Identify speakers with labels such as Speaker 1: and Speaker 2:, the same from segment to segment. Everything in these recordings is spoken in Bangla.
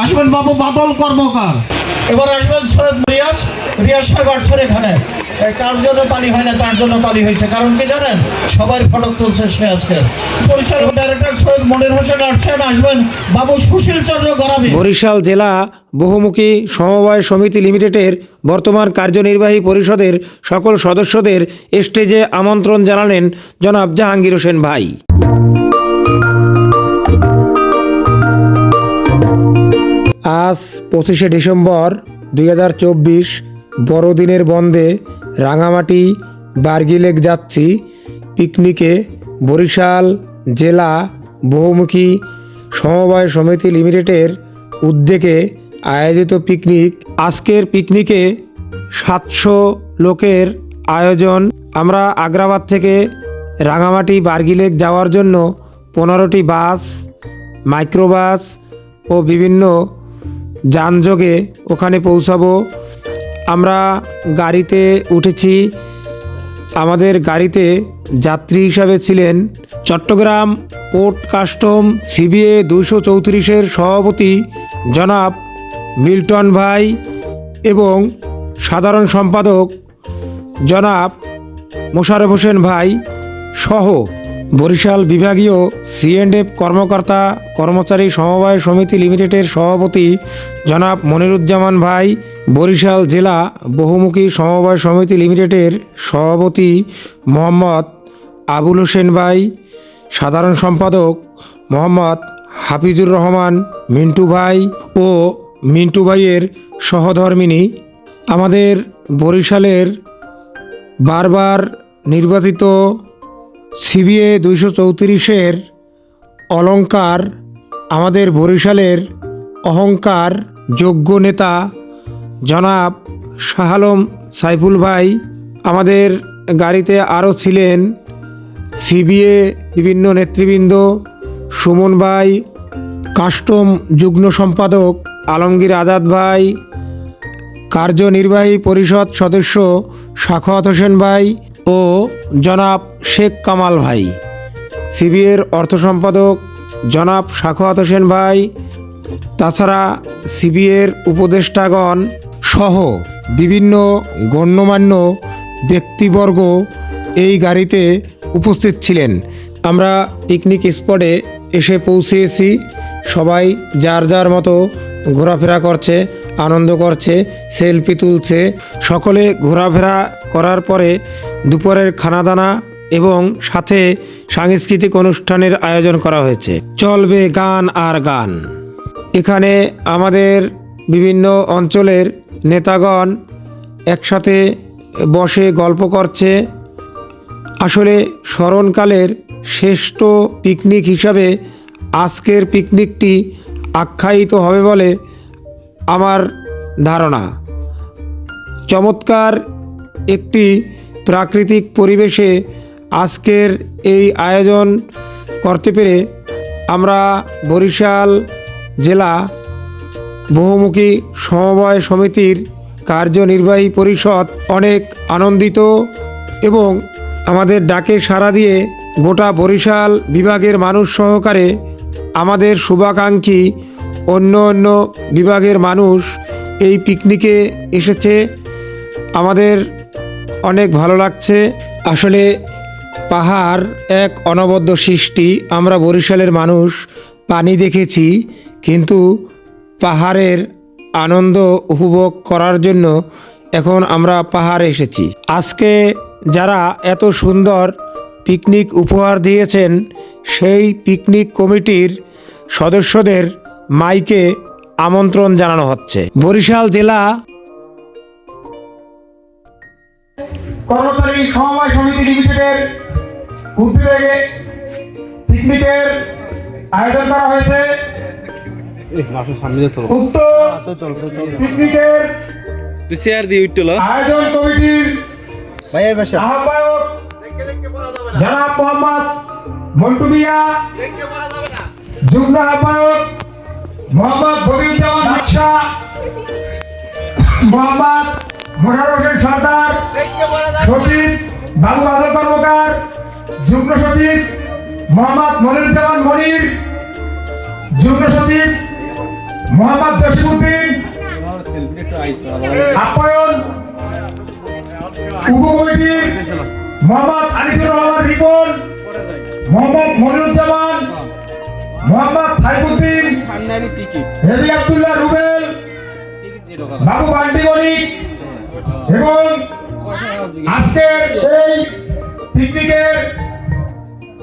Speaker 1: আসবেন বাবু বাদল কর্মকার। এবার আসবেন সৈয়দ রিয়াজ রিয়াজ সাহেব আসছেন এখানে। এই কার জন্য তালি হয় না তার জন্য তালি হয়েছে। কারণ কি জানেন সবাই ফটক তুলছে সে আজকে। পরিচালক ডাইরেক্টর সৈয়দ মনির হোসেন আসছেন আসবেন। বাবু সুশীল চন্দ্র গরাবি।
Speaker 2: বরিশাল জেলা বহুমুখী সমবায় সমিতি লিমিটেডের বর্তমান কার্যনির্বাহী পরিষদের সকল সদস্যদের স্টেজে আমন্ত্রণ জানালেন জনাব জাহাঙ্গীর হোসেন ভাই। আজ পঁচিশে ডিসেম্বর দুই হাজার চব্বিশ বড়দিনের বন্দে রাঙামাটি বার্গিলেক যাচ্ছি। পিকনিকে বরিশাল জেলা বহুমুখী সমবায় সমিতি লিমিটেডের উদ্যোগে আয়োজিত পিকনিক। আজকের পিকনিকে সাতশো লোকের আয়োজন। আমরা আগ্রাবাদ থেকে রাঙামাটি বার্গিলেক যাওয়ার জন্য পনেরোটি বাস, মাইক্রোবাস ও বিভিন্ন যানযোগে ওখানে পৌঁছাবো। আমরা গাড়িতে উঠেছি। আমাদের গাড়িতে যাত্রী হিসাবে ছিলেন চট্টগ্রাম পোর্ট কাস্টম সিবিএ দুশো চৌত্রিশের সভাপতি জনাব মিল্টন ভাই এবং সাধারণ সম্পাদক জনাব মোশারফ হোসেন ভাই সহ। বরিশাল বিভাগীয় সিএনএফ কর্মকর্তা কর্মচারী সমবায় সমিতি লিমিটেডের সভাপতি জনাব মনিরুজ্জামান ভাই, বরিশাল জেলা বহুমুখী সমবায় সমিতি লিমিটেডের সভাপতি মোহাম্মদ আবুল হোসেন ভাই, সাধারণ সম্পাদক মোহাম্মদ হাফিজুর রহমান মিন্টু ভাই ও মিন্টু ভাইয়ের সহধর্মিনী। আমাদের বরিশালের বারবার নির্বাচিত সিবিএ দুইশো চৌত্রিশের অলঙ্কার আমাদের বরিশালের অহংকার যোগ্য নেতা জনাব শাহালম সাইফুল ভাই আমাদের গাড়িতে আরও ছিলেন সিবিএ বিভিন্ন নেতৃবৃন্দ, সুমন ভাই, কাস্টম যুগ্ম সম্পাদক আলমগীর আজাদ ভাই, কার্যনির্বাহী পরিষদ সদস্য সাখাওয়াত হোসেন ভাই ও জনাব শেখ কামাল ভাই। সিবিএর অর্থ সম্পাদক জনাব সাখাওয়াত হোসেন ভাই, তাছাড়া সিবিএর উপদেষ্টাগণ সহ বিভিন্ন গণ্যমান্য ব্যক্তিবর্গ এই গাড়িতে উপস্থিত ছিলেন। আমরা পিকনিক স্পটে এসে পৌঁছেছি। সবাই যার যার মতো ঘোরাফেরা করছে। আনন্দ করছে, সেলফি তুলছে। সকলে ঘোরাফেরা করার পরে দুপুরের খানাদানা এবং সাথে সাংস্কৃতিক অনুষ্ঠানের আয়োজন করা হয়েছে। চলবে গান আর গান। এখানে আমাদের বিভিন্ন অঞ্চলের নেতাগণ একসাথে বসে গল্প করছে। আসলে স্মরণকালের শ্রেষ্ঠ পিকনিক হিসাবে আজকের পিকনিকটি আখ্যায়িত হবে বলে আমার ধারণা। চমৎকার একটি প্রাকৃতিক পরিবেশে আজকের এই আয়োজন করতে পেরে আমরা বরিশাল জেলা বহুমুখী সমবায় সমিতির কার্যনির্বাহী পরিষদ অনেক আনন্দিত এবং আমাদের ডাকে সাড়া দিয়ে গোটা বরিশাল বিভাগের মানুষ সহকারে আমাদের শুভাকাঙ্ক্ষী অন্য অন্য বিভাগের মানুষ এই পিকনিকে এসেছে। আমাদের অনেক ভালো লাগছে। আসলে পাহাড় এক অনবদ্য সৃষ্টি। আমরা বরিশালের মানুষ, পানি দেখেছি, কিন্তু পাহাড়ের আনন্দ উপভোগ করার জন্য এখন আমরা পাহাড়ে এসেছি। আজকে যারা এত সুন্দর পিকনিক উপহার দিয়েছেন, সেই পিকনিক কমিটির সদস্যদের মাইকে আমন্ত্রণ জানানো হচ্ছে। বরিশাল জেলা
Speaker 1: কর্মচারী সমবায় সমিতি লিমিটেডের উদ্যোগে পিকনিকের আয়োজন করা হয়েছে। উক্ত পিকনিকের আয়োজন কমিটির আহ্বায়ক জনাব মোহাম্মদ মন্টু মিয়া, যুগ্ম আহ্বায়ক মোহাম্মদ বদিউজ্জামান বাদশা মোহাম্মদ মোশার হোসেন সর্দার সচিব বাবু বাদল কর্মকার, যুগ্ম সচিব মোহাম্মদ মনিরুজ্জামান মনির, যুগ্ম সচিব
Speaker 3: মোহাম্মদ জসিমুদ্দিন আপ্যায়ন উপকমিটি মোহাম্মদ আনিসুর রহমান রিপন, মোহাম্মদ মনিরুজ্জামান মোহাম্মদ সাইফুদ্দিন হেবি আব্দুল্লাহ রুবেল বাবু বান্টি বণিক এবং আজকের এই পিকনিকের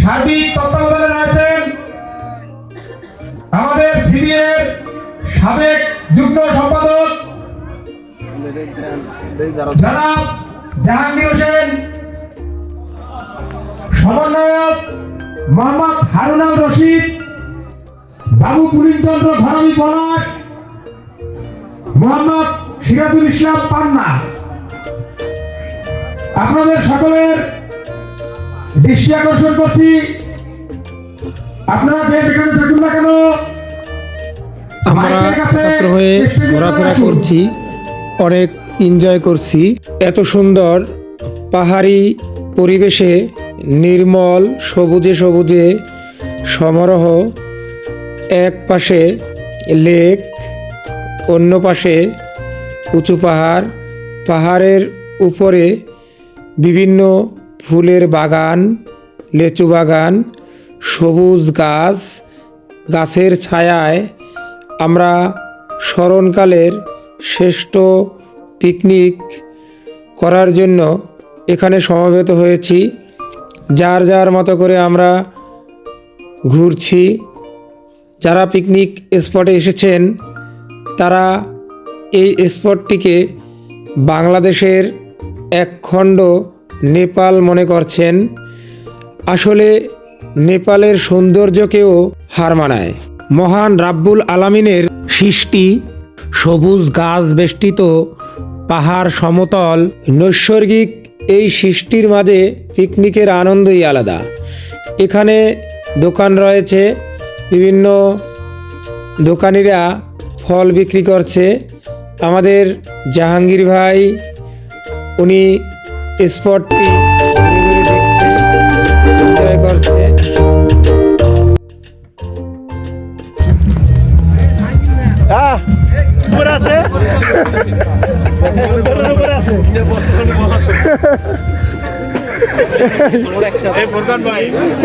Speaker 3: সার্বিক তত্ত্বাবধানে রয়েছেন আমাদের সিবিএর সাবেক যুগ্ম সম্পাদক জনাব জাহাঙ্গীর হোসেন সমন্বয়ক মোহাম্মদ হারুন আল রশিদ বাবু পুলিশচন্দ্র ধরামি পলাশ মোহাম্মদ সিরাজুল ইসলাম পান্না। আপনাদের সকলের দৃষ্টি আকর্ষণ করছি। আপনারা যে যেখানে দেখুন না কেন
Speaker 2: আমরা একত্র হয়ে ঘোরাফেরা করছি অনেক এনজয় করছি। এত সুন্দর পাহাড়ি পরিবেশে নির্মল সবুজে সবুজে সমারোহ এক পাশে লেক, অন্য পাশে উঁচু পাহাড়। পাহাড়ের উপরে বিভিন্ন ফুলের বাগান, লেচু বাগান, সবুজ গাছ, গাছের ছায়ায় আমরা স্মরণকালের শ্রেষ্ঠ পিকনিক করার জন্য এখানে সমবেত হয়েছি। যার যার মতো করে আমরা ঘুরছি। যারা পিকনিক স্পটে এসেছেন, তারা এই স্পটটিকে বাংলাদেশের এক খণ্ড নেপাল মনে করছেন। আসলে নেপালের সৌন্দর্যকেও হার মানায়। মহান রাব্বুল আলামিনের সৃষ্টি সবুজ গাছ বেষ্টিত পাহাড় সমতল। নৈসর্গিক এই সৃষ্টির মাঝে পিকনিকের আনন্দই আলাদা। এখানে দোকান রয়েছে বিভিন্ন দোকানিরা ফল বিক্রি করছে। আমাদের জাহাঙ্গীর ভাই উনি স্পটটি করছে।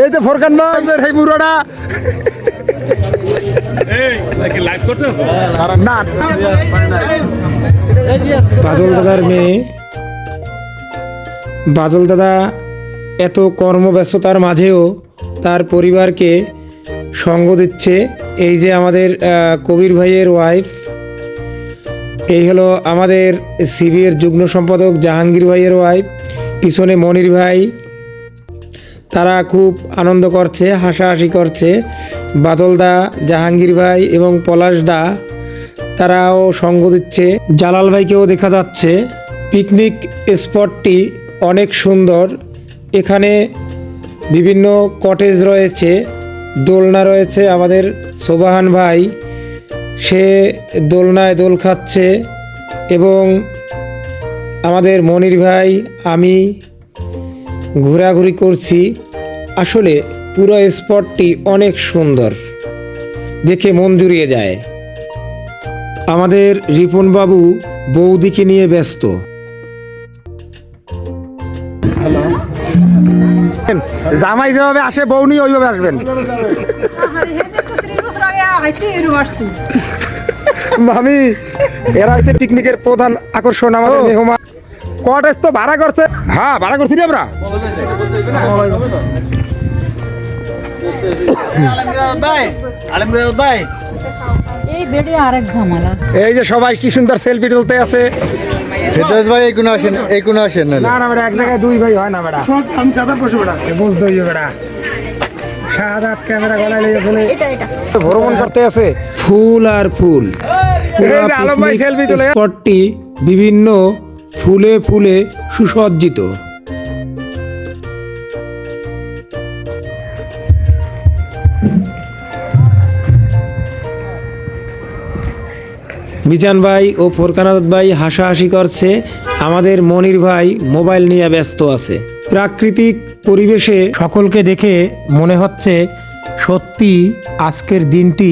Speaker 3: এই যে ফোরকান ভাই এই বুড়োটা
Speaker 2: বাদল দাদার মেয়ে। বাদল দাদা এত কর্মব্যস্ততার মাঝেও তার পরিবারকে সঙ্গ দিচ্ছে এই যে আমাদের কবির ভাইয়ের ওয়াইফ এই হলো আমাদের সিবিএর যুগ্ম সম্পাদক জাহাঙ্গীর ভাইয়ের ওয়াইফ পিছনে মনির ভাই। তারা খুব আনন্দ করছে, হাসাহাসি করছে। বাদল দা জাহাঙ্গীর ভাই এবং পলাশ দা, তারাও সঙ্গ দিচ্ছে। জালাল ভাইকেও দেখা যাচ্ছে। পিকনিক স্পটটি অনেক সুন্দর। এখানে বিভিন্ন কটেজ রয়েছে, দোলনা রয়েছে আমাদের সোবাহান ভাই। সে দোলনায় দোল খাচ্ছে এবং আমাদের মনির ভাই, আমি ঘোরাঘুরি করছি। আসলে পুরো স্পটটি অনেক সুন্দর। দেখে মন জুড়িয়ে যায়। আমাদের রিপন বাবু বৌদিকে নিয়ে ব্যস্ত।
Speaker 3: জামাই যেভাবে আসে বউনি ওইভাবে আসবেন। মামি এরা হচ্ছে পিকনিকের প্রধান আকর্ষণ আমাদের মেহমান। কটেজ তো ভাড়া করছে। হ্যাঁ ভাড়া করছি আমরা।
Speaker 4: এই
Speaker 3: যে সবাই কি সুন্দর সেলফি তুলতে আছে।
Speaker 5: ফেরদৌস ভাই এই কোনো আসেন এই কোনো আসেন না
Speaker 3: না না বেটা এক জায়গায় দুই ভাই হয় না বেটা। আমি চাদা বসে বেটা। বুঝ দই বেটা। শাহাদাত ক্যামেরা গলায় লেগে ফেলে ভ্রমণ করতে আছে।
Speaker 2: ফুল আর ফুল। স্পটটি বিভিন্ন ফুলে ফুলে সুসজ্জিত। মিজান ভাই ও ফোরকানাথ ভাই হাসাহাসি করছে। আমাদের মনির ভাই মোবাইল নিয়ে ব্যস্ত আছে। প্রাকৃতিক পরিবেশে সকলকে দেখে মনে হচ্ছে, সত্যি আজকের দিনটি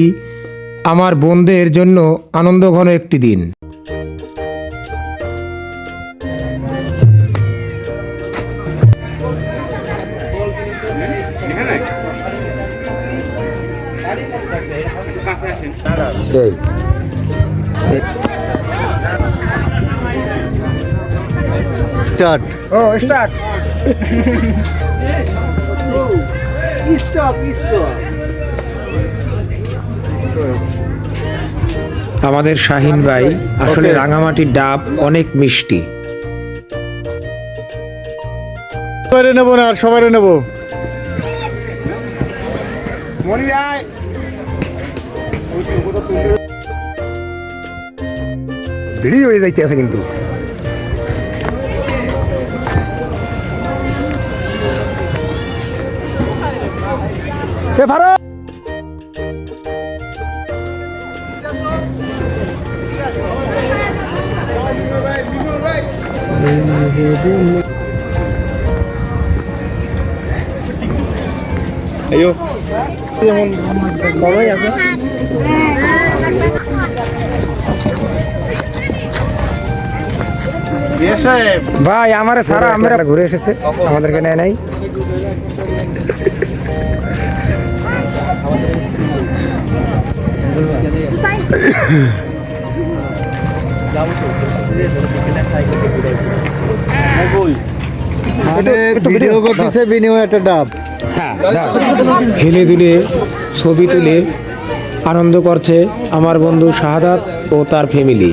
Speaker 2: আমার বোনদের জন্য আনন্দঘন একটি দিন।
Speaker 3: এই।
Speaker 5: স্টার্ট।
Speaker 3: ও স্টার্ট।
Speaker 2: আমাদের শাহিন ভাই আসলে রাঙামাটির ডাব অনেক মিষ্টি।
Speaker 5: সবাই নেব না আর সবাই নেব।
Speaker 3: মরি যায় ভিড়ি হয়ে যাইতে আছে কিন্তু। এ ভারত! ভাই আমার সারা আমরা ঘুরে এসেছে। আমাদেরকে নেয় নাই।
Speaker 5: ভিডিও করতেছে বিনিময়ে একটা ডাব।
Speaker 2: হেলে দুলে ছবি তুলে আনন্দ করছে আমার বন্ধু শাহাদাত ও তার ফ্যামিলি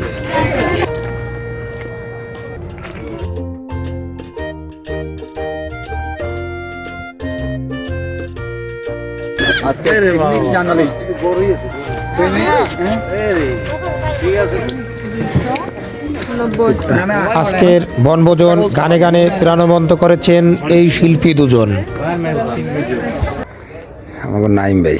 Speaker 2: আজকের বনভোজন গানে গানে প্রাণবন্ত করেছেন এই শিল্পী দুজন।
Speaker 3: আমার নাইম ভাই।